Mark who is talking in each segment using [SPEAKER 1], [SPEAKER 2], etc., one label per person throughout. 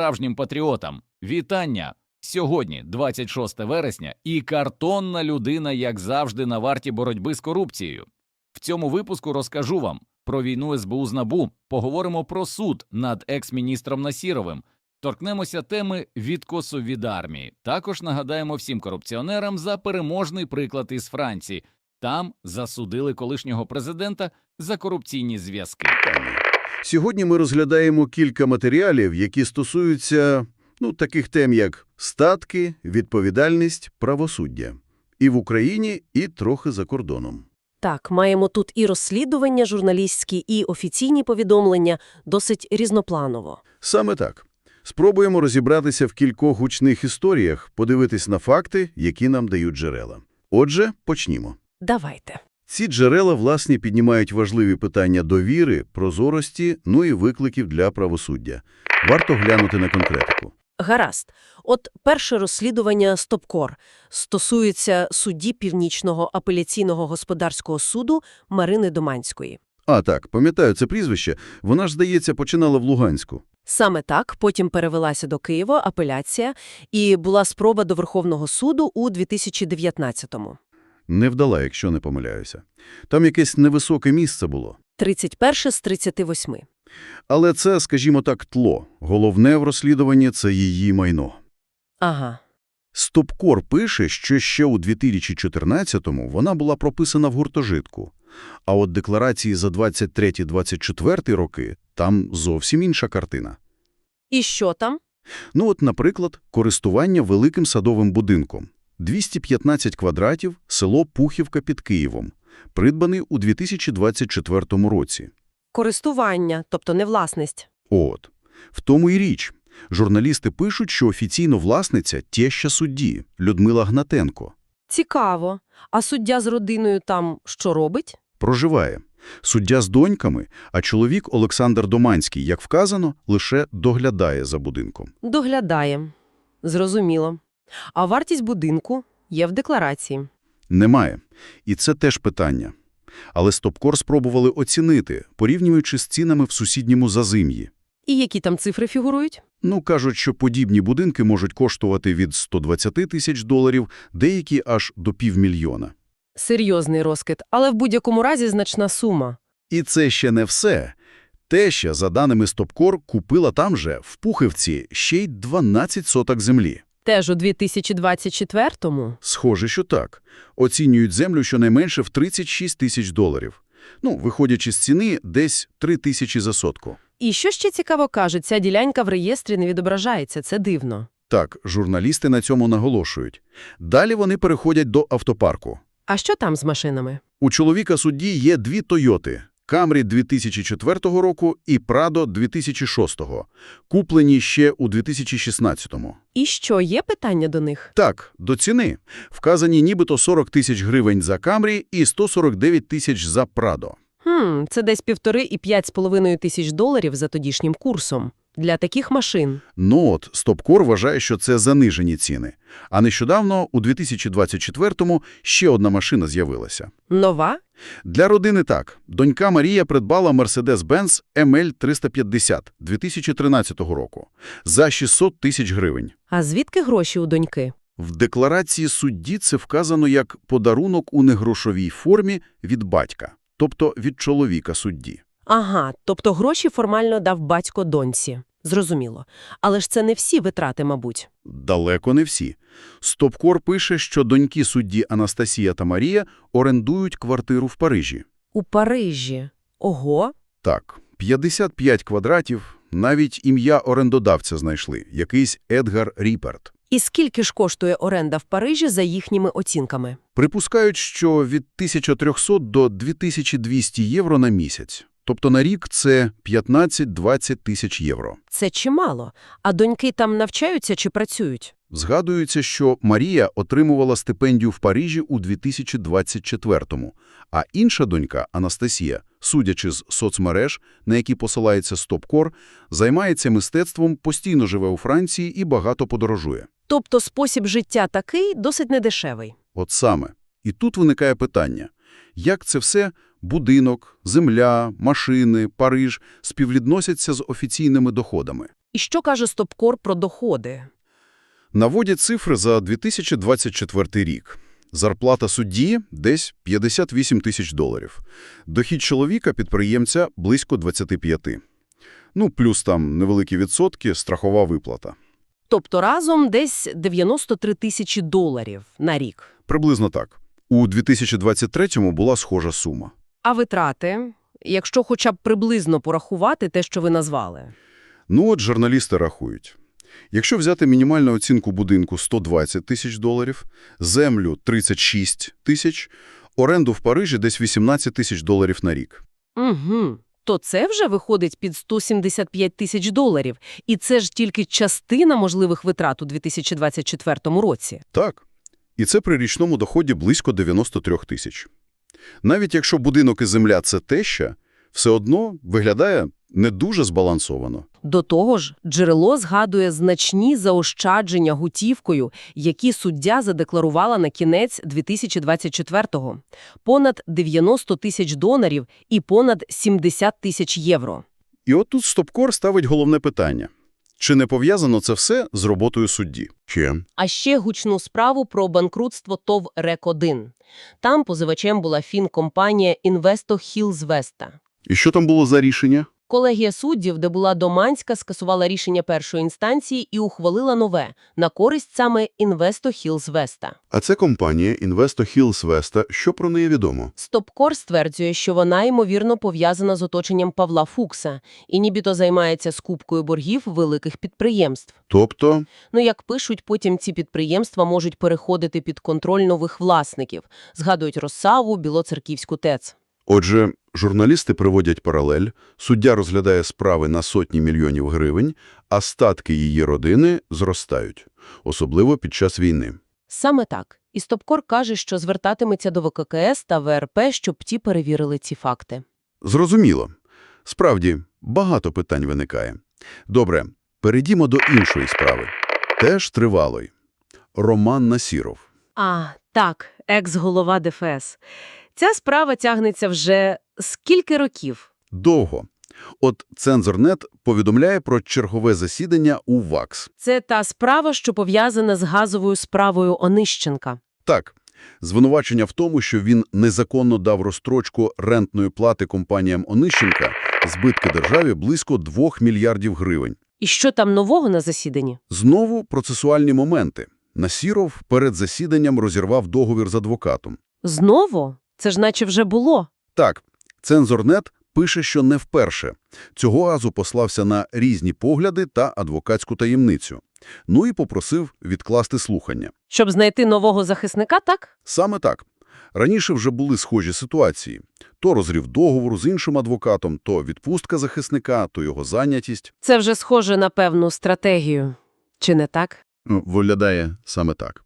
[SPEAKER 1] справжнім патріотам. Вітання! Сьогодні, 26 вересня, і картонна людина, як завжди, на варті боротьби з корупцією. В цьому випуску розкажу вам про війну СБУ з НАБУ, поговоримо про суд над екс-міністром Насіровим, торкнемося теми відкосу від армії. Також нагадаємо всім корупціонерам за переможний приклад із Франції. Там засудили колишнього президента за корупційні зв'язки.
[SPEAKER 2] Сьогодні ми розглядаємо кілька матеріалів, які стосуються ну, таких тем, як статки, відповідальність, правосуддя. І в Україні, і трохи за кордоном.
[SPEAKER 3] Так, маємо тут і розслідування журналістські, і офіційні повідомлення досить різнопланово.
[SPEAKER 2] Саме так. Спробуємо розібратися в кількох гучних історіях, подивитись на факти, які нам дають джерела. Отже, почнімо.
[SPEAKER 3] Давайте.
[SPEAKER 2] Ці джерела, власне, піднімають важливі питання довіри, прозорості, ну і викликів для правосуддя. Варто глянути на конкретику.
[SPEAKER 3] Гаразд. От перше розслідування «Стопкор» стосується судді Північного апеляційного господарського суду Марини Доманської.
[SPEAKER 2] А, так, пам'ятаю це прізвище. Вона ж, здається, починала в Луганську.
[SPEAKER 3] Саме так, потім перевелася до Києва апеляція, і була спроба до Верховного суду у 2019-му.
[SPEAKER 2] Невдала, якщо не помиляюся. Там якесь невисоке місце було.
[SPEAKER 3] 31 з 38.
[SPEAKER 2] Але це, скажімо так, тло. Головне в розслідуванні – це її майно.
[SPEAKER 3] Ага.
[SPEAKER 2] Стопкор пише, що ще у 2014-му вона була прописана в гуртожитку. А от декларації за 23-24 роки – там зовсім інша картина.
[SPEAKER 3] І що там?
[SPEAKER 2] Ну от, наприклад, користування великим садовим будинком. 215 квадратів, село Пухівка під Києвом. Придбаний у 2024 році.
[SPEAKER 3] Користування, тобто не власність.
[SPEAKER 2] От. В тому і річ. Журналісти пишуть, що офіційно власниця – теща судді Людмила Гнатенко.
[SPEAKER 3] Цікаво. А суддя з родиною там що робить?
[SPEAKER 2] Проживає. Суддя з доньками, а чоловік Олександр Доманський, як вказано, лише доглядає за будинком.
[SPEAKER 3] Доглядає. Зрозуміло. А вартість будинку є в декларації.
[SPEAKER 2] Немає. І це теж питання. Але Стопкор спробували оцінити, порівнюючи з цінами в сусідньому Зазим'ї.
[SPEAKER 3] І які там цифри фігурують?
[SPEAKER 2] Ну, кажуть, що подібні будинки можуть коштувати від 120 тисяч доларів, деякі аж до півмільйона.
[SPEAKER 3] Серйозний розкид, але в будь-якому разі значна сума.
[SPEAKER 2] І це ще не все. Теща, за даними Стопкор, купила там же, в Пухівці, ще й 12 соток землі.
[SPEAKER 3] Теж у 2024-му?
[SPEAKER 2] Схоже, що так. Оцінюють землю щонайменше в 36 тисяч доларів. Ну, виходячи з ціни, десь 3 тисячі за сотку.
[SPEAKER 3] І що ще цікаво кажуть, ця ділянька в реєстрі не відображається, це дивно.
[SPEAKER 2] Так, журналісти на цьому наголошують. Далі вони переходять до автопарку.
[SPEAKER 3] А що там з машинами?
[SPEAKER 2] У чоловіка судді є дві «Тойоти» – Камрі 2004 року і Прадо 2006, куплені ще у 2016-му.
[SPEAKER 3] І що, є питання до них?
[SPEAKER 2] Так, до ціни. Вказані нібито 40 тисяч гривень за Камрі і 149 тисяч за Прадо.
[SPEAKER 3] Хм, це десь півтори і п'ять з половиною тисяч доларів за тодішнім курсом. Для таких машин.
[SPEAKER 2] Ну от, Стопкор вважає, що це занижені ціни. А нещодавно, у 2024-му, ще одна машина з'явилася.
[SPEAKER 3] Нова?
[SPEAKER 2] Для родини так. Донька Марія придбала Mercedes-Benz ML350 2013 року за 600 тисяч гривень.
[SPEAKER 3] А звідки гроші у доньки?
[SPEAKER 2] В декларації судді це вказано як подарунок у негрошовій формі від батька, тобто від чоловіка судді.
[SPEAKER 3] Ага, тобто гроші формально дав батько доньці. Зрозуміло. Але ж це не всі витрати, мабуть.
[SPEAKER 2] Далеко не всі. Стопкор пише, що доньки судді Анастасія та Марія орендують квартиру в Парижі.
[SPEAKER 3] У Парижі. Ого.
[SPEAKER 2] Так, 55 квадратів, навіть ім'я орендодавця знайшли, якийсь Едгар Ріперт.
[SPEAKER 3] І скільки ж коштує оренда в Парижі за їхніми оцінками?
[SPEAKER 2] Припускають, що від 1300 до 2200 євро на місяць. Тобто на рік це 15-20 тисяч євро.
[SPEAKER 3] Це чимало. А доньки там навчаються чи працюють?
[SPEAKER 2] Згадується, що Марія отримувала стипендію в Парижі у 2024-му, а інша донька, Анастасія, судячи з соцмереж, на які посилається Стопкор, займається мистецтвом, постійно живе у Франції і багато подорожує.
[SPEAKER 3] Тобто спосіб життя такий досить недешевий.
[SPEAKER 2] От саме. І тут виникає питання. Як це все – будинок, земля, машини, Париж – співвідносяться з офіційними доходами?
[SPEAKER 3] І що каже Стопкор про доходи?
[SPEAKER 2] Наводять цифри за 2024 рік. Зарплата судді – десь 58 тисяч доларів. Дохід чоловіка-підприємця – близько 25. Ну, плюс там невеликі відсотки, страхова виплата.
[SPEAKER 3] Тобто разом десь 93 тисячі доларів на рік.
[SPEAKER 2] Приблизно так. У 2023-му була схожа сума.
[SPEAKER 3] А витрати, якщо хоча б приблизно порахувати те, що ви назвали?
[SPEAKER 2] Ну от журналісти рахують. Якщо взяти мінімальну оцінку будинку 120 тисяч доларів, землю 36 тисяч, оренду в Парижі десь 18 тисяч доларів на рік.
[SPEAKER 3] Угу. То це вже виходить під 175 тисяч доларів. І це ж тільки частина можливих витрат у 2024 році.
[SPEAKER 2] Так. І це при річному доході близько 93 тисяч. Навіть якщо будинок і земля – це теща, все одно виглядає не дуже збалансовано.
[SPEAKER 3] До того ж, джерело згадує значні заощадження готівкою, які суддя задекларувала на кінець 2024-го. Понад 90 тисяч донорів і понад 70 тисяч євро.
[SPEAKER 2] І от тут Стопкор ставить головне питання. Чи не пов'язано це все з роботою судді? Чим?
[SPEAKER 3] А ще гучну справу про банкрутство ТОВ «Рек-1». Там позивачем була фінкомпанія «Інвесто Хілз Веста».
[SPEAKER 2] І що там було за рішення?
[SPEAKER 3] Колегія суддів, де була Доманська, скасувала рішення першої інстанції і ухвалила нове на користь саме «Інвесто Хілз Веста».
[SPEAKER 2] А це компанія Investo Hills Vesta. Що про неї відомо?
[SPEAKER 3] Стопкор стверджує, що вона, ймовірно, пов'язана з оточенням Павла Фукса і нібито займається скупкою боргів великих підприємств.
[SPEAKER 2] Тобто,
[SPEAKER 3] Ну, як пишуть, потім ці підприємства можуть переходити під контроль нових власників. Згадують Росаву, Білоцерківську ТЕЦ.
[SPEAKER 2] Отже, журналісти приводять паралель, суддя розглядає справи на сотні мільйонів гривень, а статки її родини зростають, особливо під час війни.
[SPEAKER 3] Саме так. І Стопкор каже, що звертатиметься до ВККС та ВРП, щоб ті перевірили ці факти.
[SPEAKER 2] Зрозуміло. Справді, багато питань виникає. Добре, перейдімо до іншої справи. Теж тривалої. Роман Насіров.
[SPEAKER 3] А, так, екс-голова ДФС. Ця справа тягнеться вже скільки років?
[SPEAKER 2] Довго. От Цензорнет повідомляє про чергове засідання у ВАКС.
[SPEAKER 3] Це та справа, що пов'язана з газовою справою Онищенка.
[SPEAKER 2] Так, звинувачення в тому, що він незаконно дав розстрочку рентної плати компаніям Онищенка, збитки державі близько 2 мільярдів гривень.
[SPEAKER 3] І що там нового на засіданні?
[SPEAKER 2] Знову процесуальні моменти. Насіров перед засіданням розірвав договір з адвокатом.
[SPEAKER 3] Знову? Це ж наче вже було.
[SPEAKER 2] Так, Цензорнет пише, що не вперше. Цього разу послався на різні погляди та адвокатську таємницю. Ну і попросив відкласти слухання.
[SPEAKER 3] Щоб знайти нового захисника, так?
[SPEAKER 2] Саме так. Раніше вже були схожі ситуації. То розрив договору з іншим адвокатом, то відпустка захисника, то його зайнятість.
[SPEAKER 3] Це вже схоже на певну стратегію. Чи не так?
[SPEAKER 2] Виглядає саме так.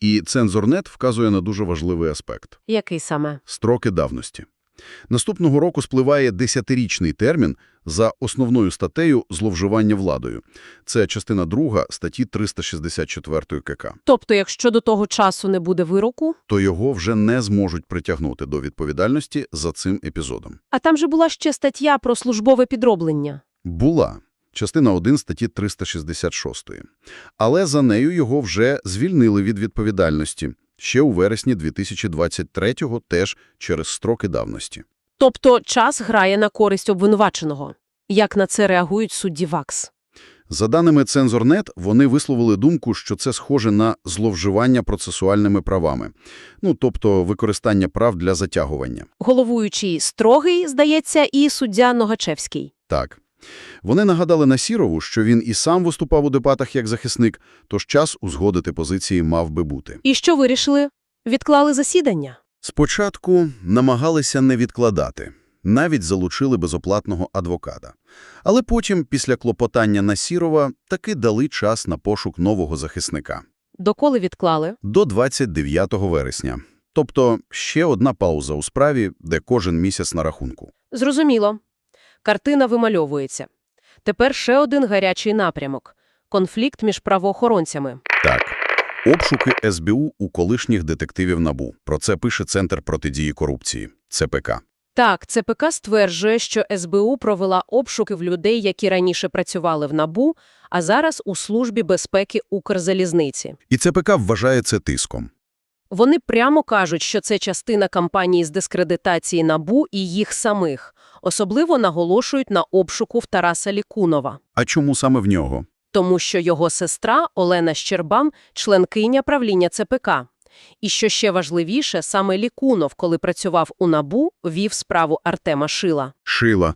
[SPEAKER 2] І Цензорнет вказує на дуже важливий аспект
[SPEAKER 3] Який саме?
[SPEAKER 2] – строки давності. Наступного року спливає десятирічний термін за основною статтею «Зловживання владою». Це частина друга статті 364 КК.
[SPEAKER 3] Тобто, якщо до того часу не буде вироку?
[SPEAKER 2] То його вже не зможуть притягнути до відповідальності за цим епізодом.
[SPEAKER 3] А там же була ще стаття про службове підроблення.
[SPEAKER 2] Була. Частина 1 статті 366. Але за нею його вже звільнили від відповідальності. Ще у вересні 2023-го теж через строки давності.
[SPEAKER 3] Тобто час грає на користь обвинуваченого. Як на це реагують судді ВАКС?
[SPEAKER 2] За даними Цензорнет, вони висловили думку, що це схоже на зловживання процесуальними правами. Ну, тобто використання прав для затягування.
[SPEAKER 3] Головуючий строгий, здається, і суддя Ногачевський.
[SPEAKER 2] Так. Вони нагадали Насірову, що він і сам виступав у дебатах як захисник, тож час узгодити позиції мав би бути.
[SPEAKER 3] І що вирішили? Відклали засідання?
[SPEAKER 2] Спочатку намагалися не відкладати, навіть залучили безоплатного адвоката. Але потім, після клопотання Насірова, таки дали час на пошук нового захисника.
[SPEAKER 3] Доколи відклали?
[SPEAKER 2] До 29 вересня. Тобто ще одна пауза у справі, де кожен місяць на рахунку.
[SPEAKER 3] Зрозуміло. Картина вимальовується. Тепер ще один гарячий напрямок – конфлікт між правоохоронцями.
[SPEAKER 2] Так. Обшуки СБУ у колишніх детективів НАБУ. Про це пише Центр протидії корупції – ЦПК.
[SPEAKER 3] Так, ЦПК стверджує, що СБУ провела обшуки в людей, які раніше працювали в НАБУ, а зараз у Службі безпеки Укрзалізниці.
[SPEAKER 2] І ЦПК вважає це тиском.
[SPEAKER 3] Вони прямо кажуть, що це частина кампанії з дискредитації НАБУ і їх самих. Особливо наголошують на обшуку в Тараса Лікунова.
[SPEAKER 2] А чому саме в нього?
[SPEAKER 3] тому що його сестра Олена Щербан – членкиня правління ЦПК. І що ще важливіше, саме Лікунов, коли працював у НАБУ, вів справу Артема Шила.
[SPEAKER 2] Шила.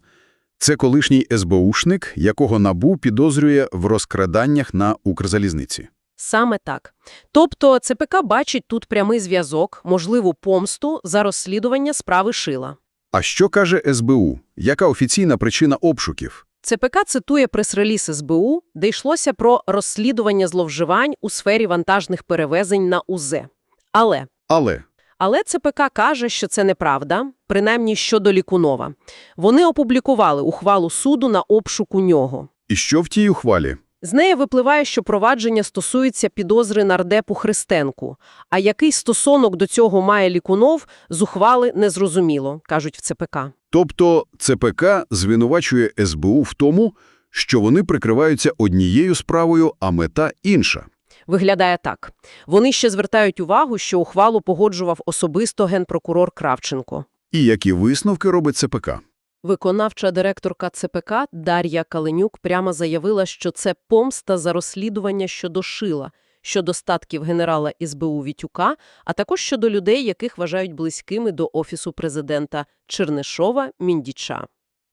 [SPEAKER 2] Це колишній СБУшник, якого НАБУ підозрює в розкраданнях на Укрзалізниці.
[SPEAKER 3] Саме так. Тобто ЦПК бачить тут прямий зв'язок, можливу помсту за розслідування справи Шила.
[SPEAKER 2] А що каже СБУ? Яка офіційна причина обшуків?
[SPEAKER 3] ЦПК цитує прес-реліз СБУ, де йшлося про розслідування зловживань у сфері вантажних перевезень на УЗ. Але
[SPEAKER 2] Але
[SPEAKER 3] Але ЦПК каже, що це неправда, принаймні щодо Лікунова. Вони опублікували ухвалу суду на обшук у нього.
[SPEAKER 2] і що в тій ухвалі?
[SPEAKER 3] З неї випливає, що провадження стосується підозри нардепу Христенку. А який стосунок до цього має Лікунов, з ухвали незрозуміло, кажуть в ЦПК.
[SPEAKER 2] Тобто ЦПК звинувачує СБУ в тому, що вони прикриваються однією справою, а мета інша.
[SPEAKER 3] Виглядає так. Вони ще звертають увагу, що ухвалу погоджував особисто генпрокурор Кравченко.
[SPEAKER 2] І які висновки робить ЦПК?
[SPEAKER 3] Виконавча директорка ЦПК Дар'я Каленюк прямо заявила, що це помста за розслідування щодо Шила, щодо статків генерала СБУ Вітюка, а також щодо людей, яких вважають близькими до Офісу президента Чернишова, Міндіча.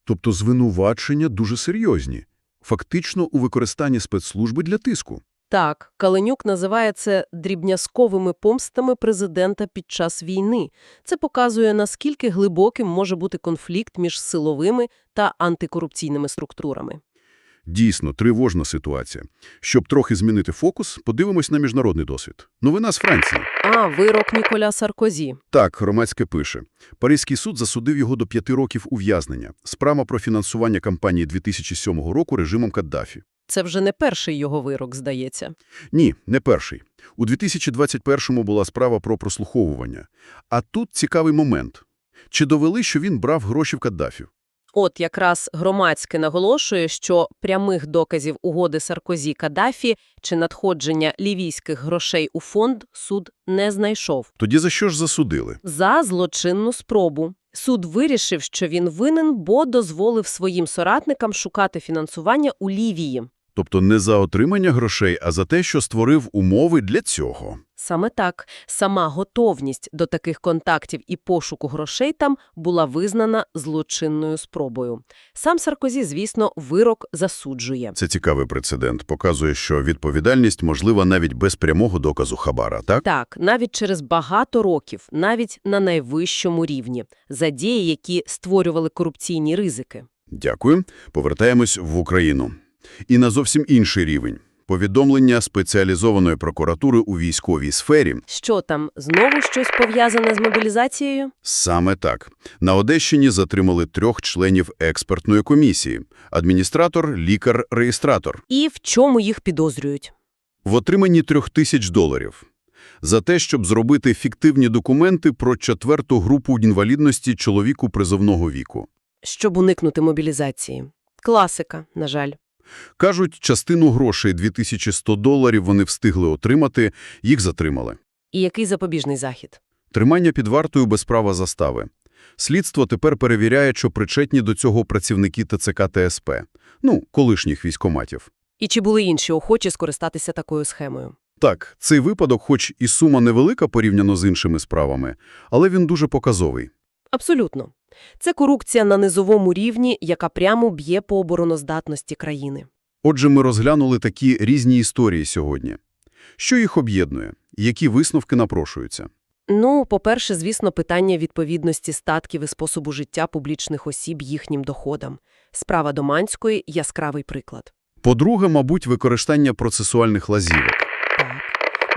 [SPEAKER 2] Тобто звинувачення дуже серйозні. Фактично у використанні спецслужби для тиску.
[SPEAKER 3] Так, Каленюк називає це дрібнязковими помстами президента під час війни. Це показує, наскільки глибоким може бути конфлікт між силовими та антикорупційними структурами.
[SPEAKER 2] Дійсно, тривожна ситуація. Щоб трохи змінити фокус, подивимось на міжнародний досвід. Новина з Франції.
[SPEAKER 3] А, вирок Ніколя Саркозі.
[SPEAKER 2] Так, громадське пише. Паризький суд засудив його до п'яти років ув'язнення. Справа про фінансування кампанії 2007 року режимом Каддафі.
[SPEAKER 3] Це вже не перший його вирок, здається.
[SPEAKER 2] Ні, не перший. У 2021-му була справа про прослуховування. А тут цікавий момент. Чи довели, що він брав гроші в Каддафі?
[SPEAKER 3] От якраз громадське наголошує, що прямих доказів угоди Саркозі-Каддафі чи надходження лівійських грошей у фонд суд не знайшов.
[SPEAKER 2] Тоді за що ж засудили?
[SPEAKER 3] За злочинну спробу. Суд вирішив, що він винен, бо дозволив своїм соратникам шукати фінансування у Лівії.
[SPEAKER 2] Тобто не за отримання грошей, а за те, що створив умови для цього.
[SPEAKER 3] Саме так, сама готовність до таких контактів і пошуку грошей там була визнана злочинною спробою. Сам Саркозі, звісно, вирок засуджує.
[SPEAKER 2] Це цікавий прецедент. Показує, що відповідальність можлива навіть без прямого доказу хабара, так?
[SPEAKER 3] Так, навіть через багато років, навіть на найвищому рівні, за дії, які створювали корупційні ризики.
[SPEAKER 2] Дякую. Повертаємось в Україну. І на зовсім інший рівень. Повідомлення спеціалізованої прокуратури у військовій сфері.
[SPEAKER 3] Що там, знову щось пов'язане з мобілізацією?
[SPEAKER 2] Саме так. На Одещині затримали трьох членів експертної комісії – адміністратор, лікар-реєстратор.
[SPEAKER 3] І в чому їх підозрюють?
[SPEAKER 2] В отриманні трьох тисяч доларів. За те, щоб зробити фіктивні документи про четверту групу інвалідності чоловіку призовного віку.
[SPEAKER 3] Щоб уникнути мобілізації. Класика, на жаль.
[SPEAKER 2] Кажуть, частину грошей 2100 доларів вони встигли отримати, їх затримали.
[SPEAKER 3] І який запобіжний захід?
[SPEAKER 2] Тримання під вартою без права застави. Слідство тепер перевіряє, що причетні до цього працівники ТЦК ТСП, ну, колишніх військоматів.
[SPEAKER 3] І чи були інші охочі скористатися такою схемою?
[SPEAKER 2] Так, цей випадок, хоч і сума невелика порівняно з іншими справами, але він дуже показовий.
[SPEAKER 3] Абсолютно. Це корупція на низовому рівні, яка прямо б'є по обороноздатності країни.
[SPEAKER 2] Отже, ми розглянули такі різні історії сьогодні. Що їх об'єднує? Які висновки напрошуються?
[SPEAKER 3] Ну, по-перше, звісно, питання відповідності статків і способу життя публічних осіб їхнім доходам. Справа Доманської – яскравий приклад.
[SPEAKER 2] По-друге, мабуть, використання процесуальних лазівок.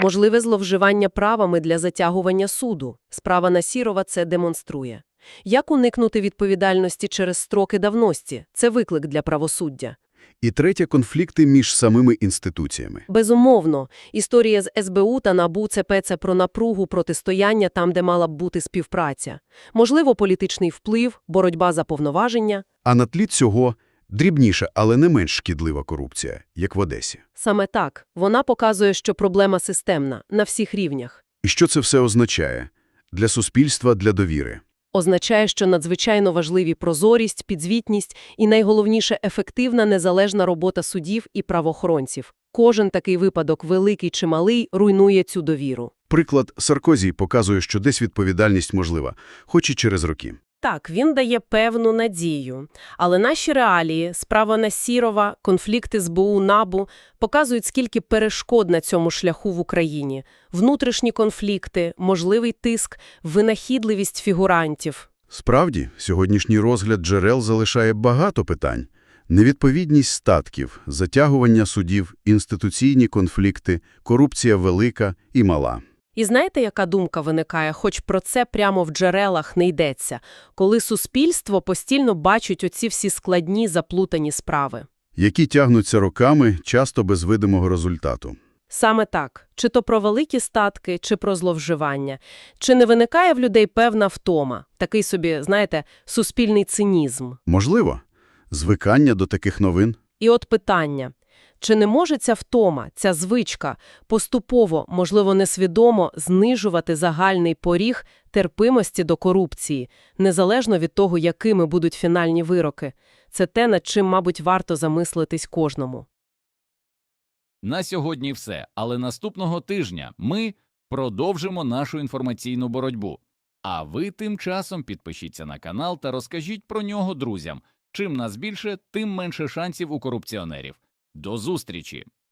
[SPEAKER 3] Можливе зловживання правами для затягування суду. Справа Насірова це демонструє. Як уникнути відповідальності через строки давності? Це виклик для правосуддя.
[SPEAKER 2] І третє – конфлікти між самими інституціями.
[SPEAKER 3] Безумовно, історія з СБУ та НАБУ ЦП – це про напругу протистояння там, де мала б бути співпраця. Можливо, політичний вплив, боротьба за повноваження.
[SPEAKER 2] А на тлі цього дрібніша, але не менш шкідлива корупція, як в Одесі.
[SPEAKER 3] Саме так. Вона показує, що проблема системна, на всіх рівнях.
[SPEAKER 2] І що це все означає? Для суспільства, для довіри.
[SPEAKER 3] Означає, що надзвичайно важливі прозорість, підзвітність і, найголовніше, ефективна незалежна робота судів і правоохоронців. Кожен такий випадок, великий чи малий, руйнує цю довіру.
[SPEAKER 2] Приклад Саркозі показує, що десь відповідальність можлива, хоч і через роки.
[SPEAKER 3] Так, він дає певну надію. Але наші реалії, справа Насірова, конфлікти з БУ, НАБУ показують, скільки перешкод на цьому шляху в Україні. Внутрішні конфлікти, можливий тиск, винахідливість фігурантів.
[SPEAKER 2] Справді, сьогоднішній розгляд джерел залишає багато питань. Невідповідність статків, затягування судів, інституційні конфлікти, корупція велика і мала.
[SPEAKER 3] І знаєте, яка думка виникає, хоч про це прямо в джерелах не йдеться, коли суспільство постійно бачить оці всі складні заплутані справи.
[SPEAKER 2] Які тягнуться роками, часто без видимого результату.
[SPEAKER 3] Саме так. Чи то про великі статки, чи про зловживання. Чи не виникає в людей певна втома? Такий собі, знаєте, суспільний цинізм.
[SPEAKER 2] Можливо, звикання до таких новин.
[SPEAKER 3] І от питання. Чи не може ця втома, ця звичка поступово, можливо, несвідомо знижувати загальний поріг терпимості до корупції, незалежно від того, якими будуть фінальні вироки? Це те, над чим, мабуть, варто замислитись кожному.
[SPEAKER 1] На сьогодні все, але наступного тижня ми продовжимо нашу інформаційну боротьбу. А ви тим часом підпишіться на канал та розкажіть про нього друзям. Чим нас більше, тим менше шансів у корупціонерів. До зустрічі!